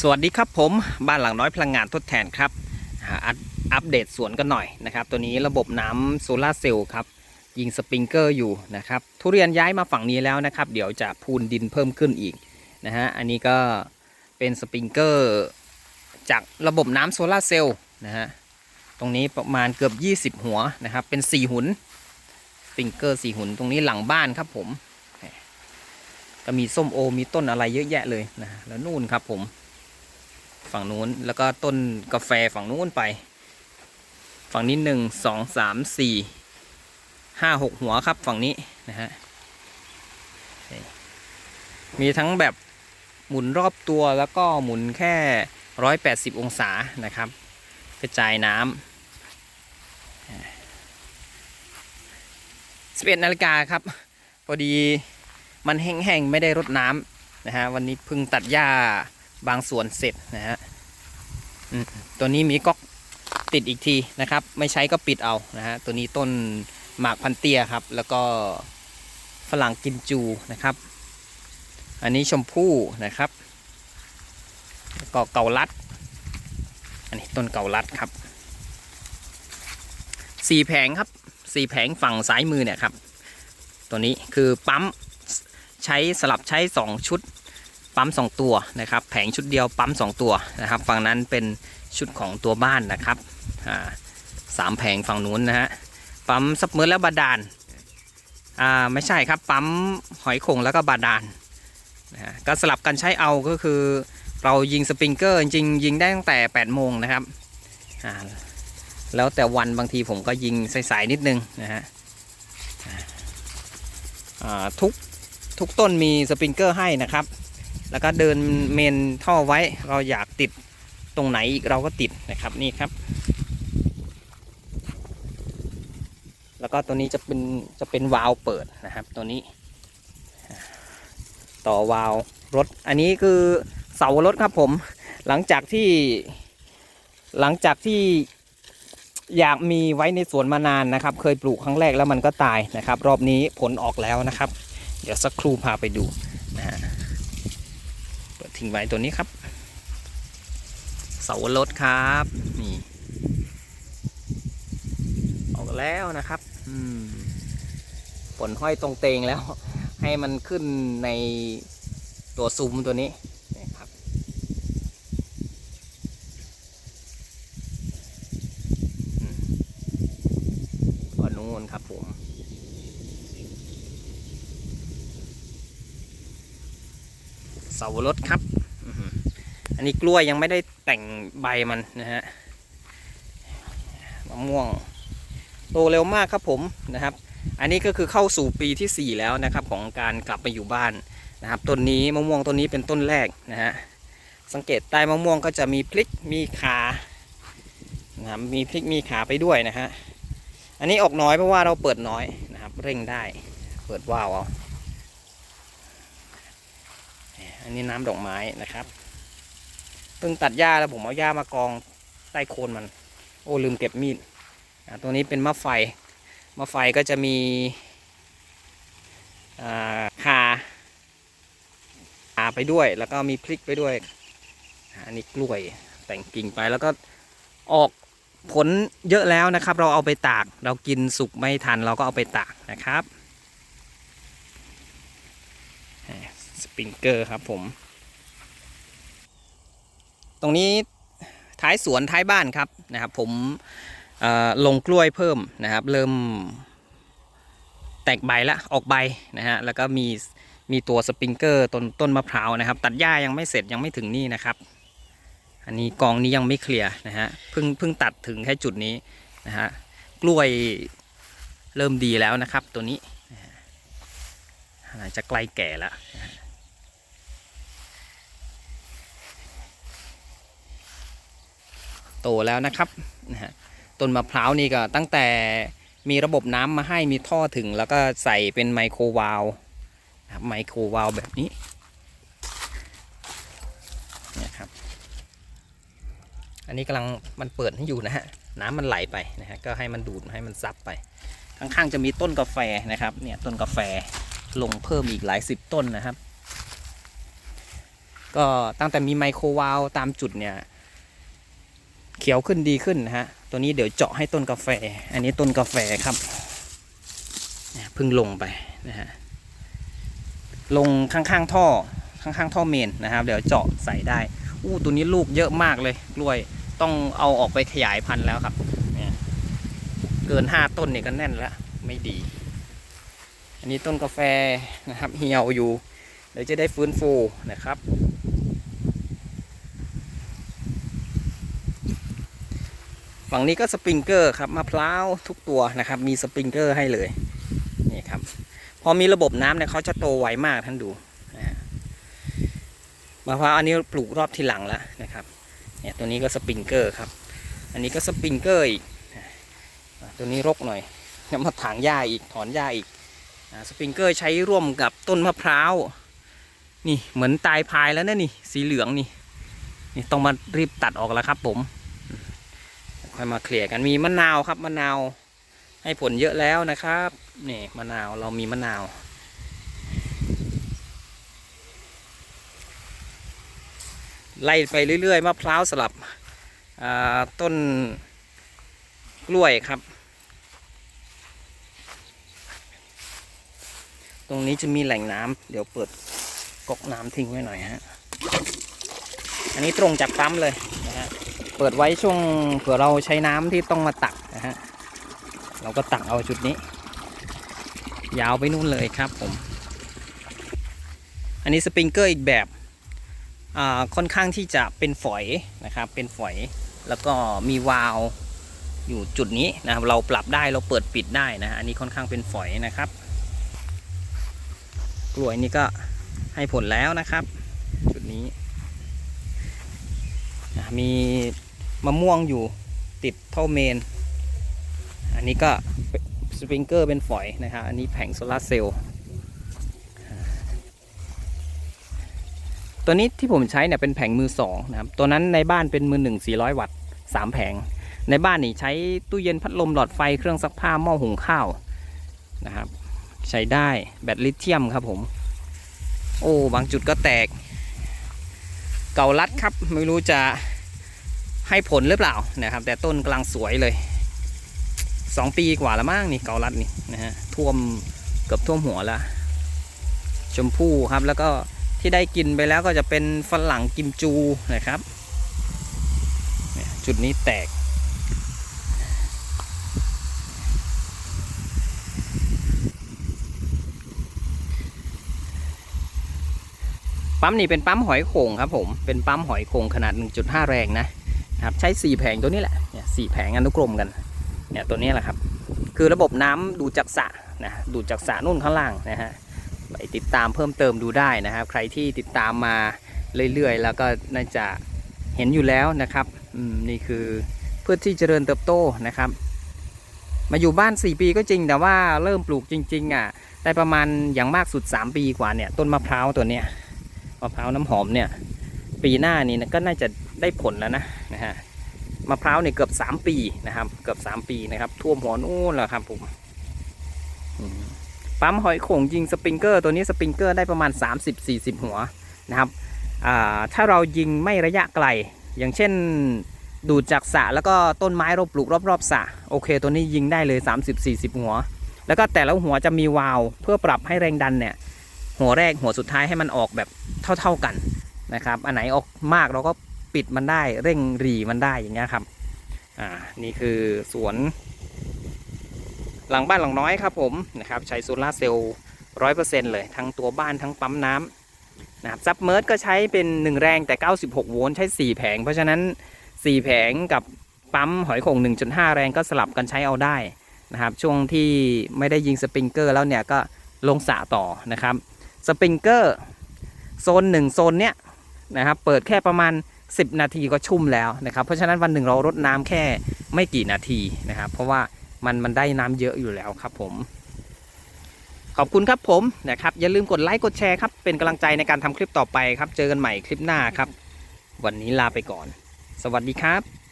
สวัสดีครับผมบ้านหลังน้อยพลังงานทดแทนครับอัปเดตสวนกันหน่อยนะครับ ตัวนี้ระบบน้ำโซลาเซลล์ครับ ยิงสปริงเกอร์อยู่นะครับ ทุเรียนย้ายมาฝั่งนี้แล้วนะครับ เดี๋ยวจะพูนดินเพิ่มขึ้นอีกนะฮะอันนี้ก็เป็นสปริงเกอร์จากระบบน้ำโซลาเซลล์นะฮะตรงนี้ประมาณเกือบ 20 หัวนะครับ เป็น 4 หุนสปริงเกอร์4หุนตรงนี้หลังบ้านครับผมก็มีส้มโอมีต้นอะไรเยอะแยะเลยนะแล้วนู่นครับผม ฝั่งนู้น แล้วก็ต้นกาแฟฝั่งนู้นไป ฝั่งนี้หนึ่งสองสามสี่ห้าหกหัวครับฝั่งนี้นะฮะมีทั้งแบบหมุนรอบตัวแล้วก็หมุนแค่ร้อยแปดสิบองศานะครับกระจายน้ำสิบเอ็ดนาฬิกาครับ พอดีมันแห้งๆ ไม่ได้รดน้ำนะฮะวันนี้เพิ่งตัดหญ้า บางส่วนเสร็จนะฮะตัวนี้มีก๊อกติดอีกทีนะครับ ไม่ใช้ก็ปิดเอานะฮะตัวนี้ต้นหมากพันเตียครับ แล้วก็ฝรั่งกิมจูนะครับ อันนี้ชมพู่นะครับก็เกาลัด อันนี้ต้นเกาลัดครับสี่แผงครับสี่แผงฝั่งซ้ายมือเนี่ยครับ ตัวนี้คือปั๊มใช้สลับใช้2ชุด ปั๊ม 2 ตัวนะครับ แผงชุดเดียวปั๊ม 2 ตัวนะครับ ฝั่งนั้นเป็นชุดของตัวบ้านนะครับสามแผงฝั่งนู้นนะฮะ ปั๊มซับเมอร์และบาดาลอ่าไม่ใช่ครับ ปั๊มหอยโขงแล้วก็บาดาลนะฮะก็สลับกันใช้เอาก็คือ เรายิงสปริงเกอร์จริงยิงได้ตั้งแต่ 8 โมงนะครับอ่าแล้วแต่วันบางทีผมก็ยิงสายๆนิดนึงนะฮะอ่าทุกทุกต้นมีสปริงเกอร์ให้นะครับ แล้วก็เดินเมนท่อไว้ เราอยากติดตรงไหนอีกเราก็ติดนะครับนี่ครับ แล้วก็ตัวนี้จะเป็นจะเป็นวาล์วเปิดนะครับ ตัวนี้ ต่อวาล์วรถ อันนี้คือเสารถครับผม หลังจากที่หลังจากที่อยากมีไว้ในสวนมานานนะครับ เคยปลูกครั้งแรกแล้วมันก็ตายนะครับ รอบนี้ผลออกแล้วนะครับ เดี๋ยวสักครู่พาไปดูนะฮะ เปิดทิ้งไว้ตัวนี้ครับ เสารถครับนี่ออกแล้วนะครับ อืมผลห้อยตรงเตงแล้ว ให้มันขึ้นในตัวซุ้มตัวนี้นะครับอืมก็นู้นครับผม เสารถครับ อันนี้กล้วยยังไม่ได้แต่งใบมันนะฮะมะม่วงโตเร็วมากครับผมนะครับ อันนี้ก็คือเข้าสู่ปีที่ 4 แล้วนะครับ ของการกลับไปอยู่บ้านนะครับต้นนี้มะม่วงต้นนี้เป็นต้นแรกนะฮะสังเกตใต้มะม่วงก็จะมีพลิกมีขานะครับมีพลิกมีขาไปด้วยนะฮะอันนี้ออกน้อยเพราะว่าเราเปิดน้อยนะครับ เร่งได้เปิดว่าวเอา อันนี้น้ำดอกไม้นะครับ เพิ่งตัดหญ้าแล้วผมเอาหญ้ามากองใต้โคนมัน โอ้ลืมเก็บมีดตัวนี้เป็นมะไฟ มะไฟก็จะมีอ่าขาขาไปด้วย แล้วก็มีพริกไปด้วย อันนี้กล้วยแต่งกิ่งไปแล้วก็ออกผลเยอะแล้วนะครับ เราเอาไปตาก เรากินสุกไม่ทันเราก็เอาไปตากนะครับ ส ปริงเกอร์ครับผม ตรงนี้ท้ายสวนท้ายบ้านครับนะครับ ผมลงกล้วยเพิ่มนะครับ เริ่มแตกใบล้วออกใบนะฮะแล้วก็มีมีตัวสปริงเกอร์ต้นต้นมะพร้าวนะครับ ตัดหญ้ายังไม่เสร็จยังไม่ถึงนี่นะครับ อันนี้กองนี้ยังไม่เคลียร์นะฮะเพิ่งเพิ่งตัดถึงแค่จุดนี้นะฮะกล้วยเริ่มดีแล้วนะครับ ตัวนี้น่าจะใกล้แก่แล้ว โตแล้วนะครับนะฮะต้นมะพร้าวนี่ก็ตั้งแต่มีระบบน้ำมาให้มีท่อถึง แล้วก็ใส่เป็นไมโครวาลวนะครับไมโครวาลวแบบนี้นี่ยครับอันนี้กำลังมันเปิดให้อยู่นะฮะน้ำมันไหลไปนะฮะก็ให้มันดูดให้มันซับไป ข้างๆจะมีต้นกาแฟนะครับเนี่ยต้นกาแฟลงเพิ่มอีกหลายสิบต้นนะครับ ก็ตั้งแต่มีไมโครวาลตามจุดเนี่ย เขียวขึ้นดีขึ้นนะฮะ ตัวนี้เดี๋ยวเจาะให้ต้นกาแฟ อันนี้ต้นกาแฟครับเนี่พิ่งลงไปนะฮะ ลงข้างๆท่อ ข้างๆท่อเมนนะครับ เดี๋ยวเจาะใส่ได้ อู้ตัวนี้ลูกเยอะมากเลยกล้วย ต้องเอาออกไปขยายพันธุ์แล้วครับเนี่ยเกินห้าต้นเนี่ยก็แน่นแล้ว ไม่ดี อันนี้ต้นกาแฟนะครับ เหี่ยวอยู่ เดี๋ยวจะได้ฟื้นฟูนะครับ ฝั่งนี้ก็สปริงเกอร์ครับมะพร้าวทุกตัวนะครับ มีสปริงเกอร์ให้เลยนี่ครับ พอมีระบบน้ำเนี่ยเขาจะโตไวมากท่านดูมะพร้าวอันนี้ปลูกรอบที่หลังแล้วนะครับเนี่ยตัวนี้ก็สปริงเกอร์ครับ อันนี้ก็สปริงเกอร์อีกตัวนี้รกหน่อยแล้วมาถางหญ้าอีกถอนหญ้าอีกสปริงเกอร์ใช้ร่วมกับต้นมะพร้าวนี่เหมือนตายพายแล้วนะนี่สีเหลืองนี่นี่ต้องมารีบตัดออกแล้วครับผม ค่อยมาเคลียร์กันมีมะนาวครับมะนาว ให้ผลเยอะแล้วนะครับนี่มะนาวเรามีมะนาว ไล่ไปเรื่อยๆมะพร้าวสลับต้นกล้วยครับ ตรงนี้จะมีแหล่งน้ำเดี๋ยวเปิดก๊อกน้ำทิ้งไว้หน่อยฮะ อันนี้ตรงจากปั๊มเลยนะฮะ เปิดไว้ช่วงเผื่อเราใช้น้ำที่ต้องมาตักนะฮะเราก็ตักเอาจุดนี้ ยาวไปนู่นเลยครับผม อันนี้สปริงเกอร์อีกแบบอ่าค่อนข้างที่จะเป็นฝอยนะครับเป็นฝอยแล้วก็มีวาล์วอยู่จุดนี้นะครับเราปรับได้เราเปิดปิดได้นะฮะอันนี้ค่อนข้างเป็นฝอยนะครับ กล้วยนี่ก็ให้ผลแล้วนะครับ จุดนี้มี มะม่วงอยู่ติดเท่อเมน อันนี้ก็สปริงเกอร์เป็นฝอยนะครับอันนี้แผงโซลาร์เซลล์ตัวนี้ที่ผมใช้เนี่ยเป็นแผงมือสองนะครับ ตัวนั้นในบ้านเป็นมือหนึ่งสี่ร้อยวัตต์สามแผง ในบ้านนี่ใช้ตู้เย็นพัดลมหลอดไฟเครื่องซักผ้าหม้อหุงข้าวนะครับ ใช้ได้แบตลิเธียมครับผม โอ้ บางจุดก็แตก เกาลัดครับ ไม่รู้จะ ให้ผลหรือเปล่านะครับ แต่ต้นกำลังสวยเลยสองปีกว่าแล้วมั้งนี่เกาลัดนี่นะฮะท่วมเกือบท่วมหัวแล้วชมพู่ครับแล้วก็ที่ได้กินไปแล้วก็จะเป็นฝรั่งกิมจูนะครับเนี่ยจุดนี้แตก ปั๊มนี่เป็นปั๊มหอยโข่งครับผม เป็นปั๊มหอยโข่งขนาด 1.5 แรงนะ นะครับใช้4แผงตัวนี้แหละเนี่ยสแผงอนุกรมกันเนี่ยตัวนี้แหละครับ คือระบบน้ำดูดจากสระนะดูดจากสระนู่นข้างล่างนะฮะไปติดตามเพิ่มเติมดูได้นะครับ ใครที่ติดตามมาเรื่อยๆ แล้วก็น่าจะเห็นอยู่แล้วนะครับอืมนี่คือเพื่อที่เจริญเติบโตนะครับ มาอยู่บ้าน 4 ปีก็จริงแต่ว่าเริ่มปลูกจริงๆอะได้ประมาณอย่างมากสุด 3 ปีกว่าเนี่ยต้นมะพร้าวตัวเนี้ยมะพร้าวน้ำหอมเนี่ยปีหน้านี้ก็น่าจะ ได้ผลแล้วนะนะฮะมะพร้าวเนี่ยเกือบสามปีนะครับ เกือบสามปีนะครับท่วมหัวนู่นแล้วครับผมปั๊มหอยโข่งยิงสปริงเกอร์ตัวนี้สปริงเกอร์ได้ประมาณ 30-40 หัวนะครับถ้าเรายิงไม่ระยะไกล อย่างเช่นดูดจากสะแล้วก็ต้นไม้เราปลูกรอบๆสะโอเค ตัวนี้ยิงได้เลย 30-40 หัว แล้วก็แต่ละหัวจะมีวาล์วเพื่อปรับให้แรงดันเนี่ยหัวแรกหัวสุดท้ายให้มันออกแบบเท่าๆกันนะครับ อันไหนออกมากเราก็ ปิดมันได้เร่งรีมันได้อย่างเงี้ยครับ อ่านี่คือสวน หลังบ้านหลังน้อยครับผมนะครับใช้โซลาร์เซลล์ร้อยเปอร์เซ็นต์เลย ทั้งตัวบ้านทั้งปั๊มน้ำนะครับซับเมอร์ก็ใช้เป็น 1 แรงแต่ 96 โวลต์ใช้ 4 แผง เพราะฉะนั้น 4 แผงกับปั๊มหอยโข่ง1.5 แรงก็สลับกันใช้เอาได้นะครับช่วงที่ไม่ได้ยิงสปริงเกอร์แล้วเนี่ยก็ลงสะต่อนะครับสปริงเกอร์โซนหนึ่งโซนเนี้ยนะครับเปิดแค่ประมาณ 10 นาทีก็ชุ่มแล้วนะครับ เพราะฉะนั้นวันหนึ่งเรารดน้ำแค่ไม่กี่นาทีนะครับ เพราะว่ามันมันได้น้ำเยอะอยู่แล้วครับผม ขอบคุณครับผมนะครับ อย่าลืมกดไลค์กดแชร์ครับ เป็นกำลังใจในการทำคลิปต่อไปครับ เจอกันใหม่คลิปหน้าครับ วันนี้ลาไปก่อน สวัสดีครับ